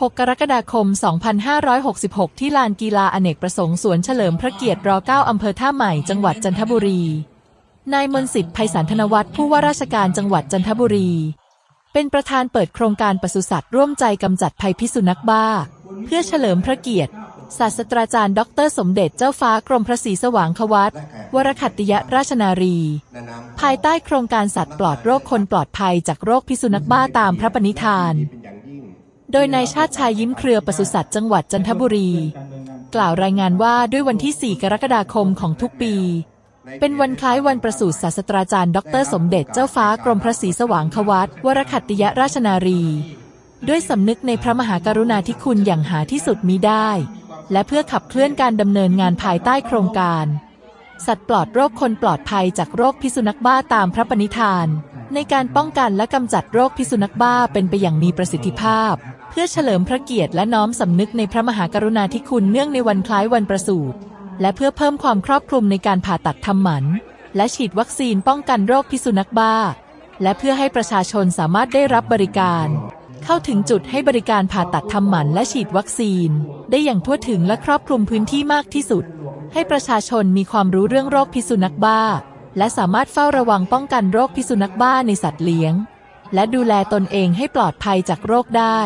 6 กรกฎาคม 2566 ที่ลานกีฬาอเนกประสงค์สวนเฉลิมพระเกียรติร9อำเภอท่าใหม่ จังหวัดจันทบุรี นายมนสิทธิ์ไพศาลธนวัฒน์ผู้ว่าราชการจังหวัดจันทบุรี เป็นประธานเปิดโครงการปศุสัตว์ร่วมใจกำจัดภัยพิษสุนัขบ้า เพื่อเฉลิมพระเกียรติ ศาสตราจารย์ดอกเตอรสมเด็จเจ้าฟ้ากรมพระศรีสว่างควัตวรคัตติยราชนารี ภายใต้โครงการสัตว์ปลอดโรคคนปลอดภัยจากโรคพิษสุนัขบ้าตามพระปณิธาน โดยนายชาติชายยิ้มเครือปศุสัตว์จังหวัดจันทบุรี กล่าวรายงานว่าด้วยวันที่ 4 กรกฎาคมของทุกปี เป็นวันคล้ายวันประสูติศาสตราจารย์ดอกเตอรสมเด็จเจ้าฟ้ากรมพระศรีสว่างควัตวรคัตติยราชนารี ด้วยสำนึกในพระมหากรุณาธิคุณอย่างหาที่สุดมิได้ และเพื่อขับเคลื่อนการดำเนินงานภายใต้โครงการ สัตว์ปลอดโรคคนปลอดภัยจากโรคพิษสุนัขบ้าตามพระปณิธาน ในการป้องกันและกำจัดโรคพิษสุนัขบ้าเป็นไปอย่างมีประสิทธิภาพ เพื่อเฉลิมพระเกียรติและน้อมสำนึกในพระมหากรุณาธิคุณเนื่องในวันคล้ายวันประสูติและเพื่อเพิ่มความครอบคลุมในการผ่าตัดทำหมัน และฉีดวัคซีนป้องกันโรคพิษสุนัขบ้า และเพื่อให้ประชาชนสามารถได้รับบริการ เข้าถึงจุดให้บริการผ่าตัดทำหมันและฉีดวัคซีน ได้อย่างทั่วถึงและครอบคลุมพื้นที่มากที่สุด ให้ประชาชนมีความรู้เรื่องโรคพิษสุนัขบ้า และสามารถเฝ้าระวังป้องกันโรคพิษสุนัขบ้าในสัตว์เลี้ยง และดูแลตนเองให้ปลอดภัยจากโรคได้